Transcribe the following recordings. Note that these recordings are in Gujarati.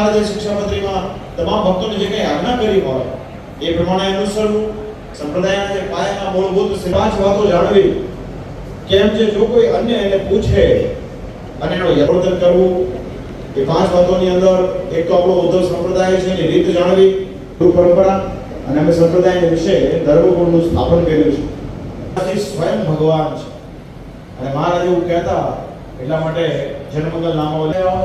મહારાજે શિક્ષાપત્રીમાં તમામ ભક્તોને જે કંઈ આજ્ઞા કરી હોય, એ પ્રમાણે અનુસરવું, સંપ્રદાયના જે પાયાના મૂળભૂત પાંચ વાતો જાણવી કેમ છે જો કોઈ અન્ય એને પૂછે અને એનો યથોવર્તન કરવું, એ પાંચ વાતોની અંદર એક તો આપણો ઉદ્ધવ સંપ્રદાય છે એની રીત જાણવી, ગુરુ પરંપરા, અને અમે સંપ્રદાય વિશે ધર્મગુણનું સ્થાપન કર્યું છે. સ્વયં ભગવાન છે. અને મહારાજ એવું કહેતા એટલા માટે જનમંગલ નામો લેવા.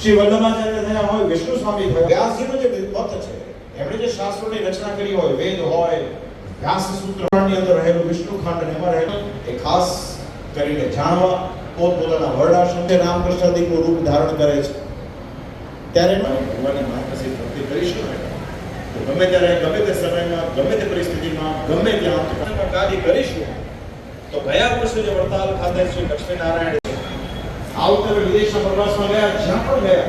શ્રી વલ્લભાચાર્ય થયા હોય, વિષ્ણુ સ્વામી થયા વ્યાસજીનો જે મત છે, એમણે જે શાસ્ત્રોની રચના કરી હોય, વેદ હોય, વ્યાસ સૂત્રની અંદર રહેલું વિષ્ણુ ખંડ અને એમાં રહેલું, એ ખાસ કરીને જાણવા પોતપોતાના વર્ણાશ્રમ જે રામકૃષ્ણનું રૂપ ધારણ કરે છે. ત્યારે ભગવાનની મહાપ્રસિદ્ધ ભક્તિ કરીશું તો ગમે ત્યારે, ગમે તે સમયમાં, ગમે તે પરિસ્થિતિમાં, ગમે ત્યાં કાર્ય કરીશું, તો ગયા વર્ષે જે વડતાલ ખાતે શ્રી લક્ષ્મીનારાયણ આ વખતે વિદેશના પ્રવાસમાં ગયા જ્યાં પણ ગયા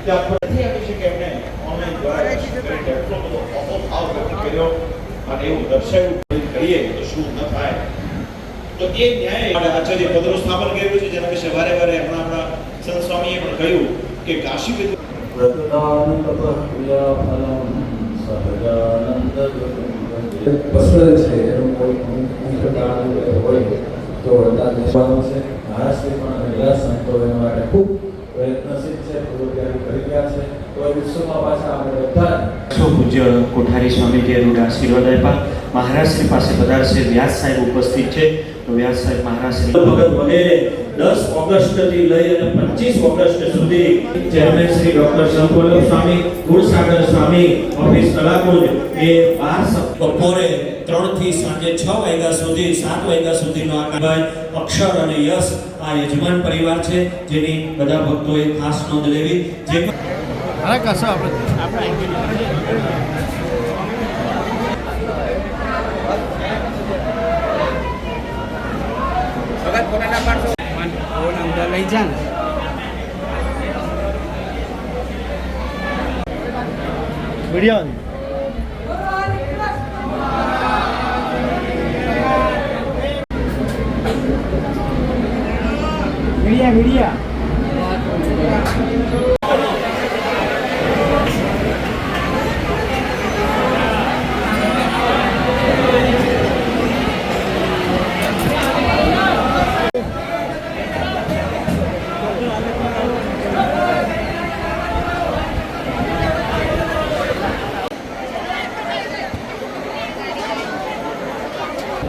ત્યાં ફરીથી આપી છે કે એમને ઓનલાઈન દ્વારા દર્શન કરીને એટલો બધો અહોભાવ વ્યક્ત કર્યો અને એવું દર્શાવ્યું કે કરીએ તો શું ન થાય તો એ ન્યાય માટે આચાર્ય પદનું સ્થાપન કર્યું છે જેના વિશે વારે વારે હમણાં હમણાં સંત સ્વામીએ પણ કહ્યું કે કાશી વિદ્યા પસંદ છે એનું કોઈ મુખ્ય કારણ હોય તો વરદાન દેવાનું છે મહારાષ્ટ્રી પણ અને બધા સંતો એના માટે ખૂબ પ્રયત્નશીલ છે પૂર્વતૈયારી કરી રહ્યા છે. તો વિશ્વમાં પાછા આપણે બધા પૂજ્ય કોઠારી સ્વામીજીએ રૂઢ આશીર્વાદ આપ્યા. મહારાજશ્રી પાસે પધારશે વ્યાસ સાહેબ ઉપસ્થિત છે. તો વ્યાસ સાહેબ મહારાષ્ટ્ર ભગત વગેરે દસ ઓગસ્ટથી લઈ અને પચીસ ઓગસ્ટ સુધી chairman Shri doctor Shankardev Swami Gunsagar Swami office Kalakunj એ બાર બપોરે ત્રણથી સાંજે છ વાગ્યા સુધી સાત વાગ્યા સુધીનો આ કાર્યક્રમ અક્ષર અને યશ આ યજમાન પરિવાર છે જેની બધા ભક્તોએ ખાસ નોંધ લેવી. જે લઈ જા ને વીડિયો મીડિયા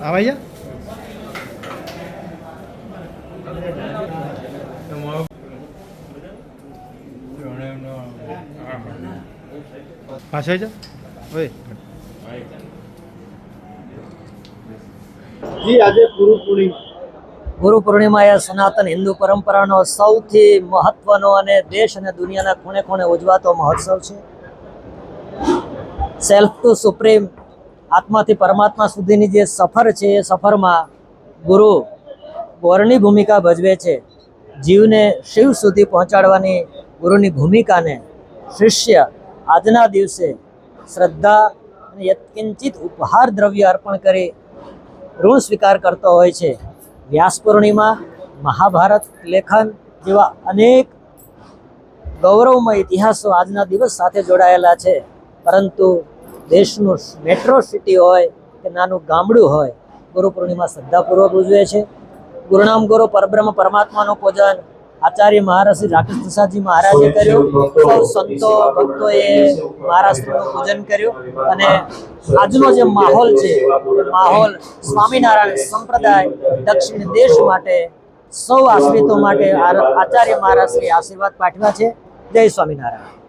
આવાય પાછળ જા ઓય જી આજે ગુરુ પૂર્ણિમા. ગુરુ પૂર્ણિમા એ સનાતન હિન્દુ પરંપરાનો સૌથી મહત્વનો અને દેશ અને દુનિયાના ખૂણે ખૂણે ઉજવાતો મહોત્સવ છે. સેલ્ફ ટુ સુપ્રીમ આત્માથી પરમાત્મા સુધીની જે સફર છે, એ સફરમાં ગુરુ ગોરની ભૂમિકા ભજવે છે. જીવને શિવ સુધી પહોંચાડવાની ગુરુની ભૂમિકાને શિષ્ય આજના દિવસે શ્રદ્ધા અને યત્કિંચિત ઉપહાર દ્રવ્ય અર્પણ કરી ઋણ સ્વીકાર કરતો હોય છે. વ્યાસ પૂર્ણિમા, મહાભારત લેખન જેવા અનેક ગૌરવમય ઇતિહાસો આજના દિવસ સાથે જોડાયેલા છે. પરંતુ દેશનું મેટ્રો સિટી હોય કે નાનું ગામડું હોય, ગુરુ પૂર્ણિમા શ્રદ્ધાપૂર્વક ઉજવે છે. ગુરુનામ ગુરુ પરબ્રહ્મ પરમાત્માનું પૂજન આચાર્ય મહારાજ રાકેશ મહારાજે કર્યું. સૌ સંતો, ભક્તોએ મહારાષ્ટ્રનું પૂજન કર્યું. અને આજનો જે માહોલ છે માહોલ સ્વામિનારાયણ સંપ્રદાય દક્ષિણ દેશ માટે, સૌ આશ્રિતો માટે આચાર્ય મહારાજ શ્રી આશીર્વાદ પાઠવ્યા છે. જય સ્વામિનારાયણ.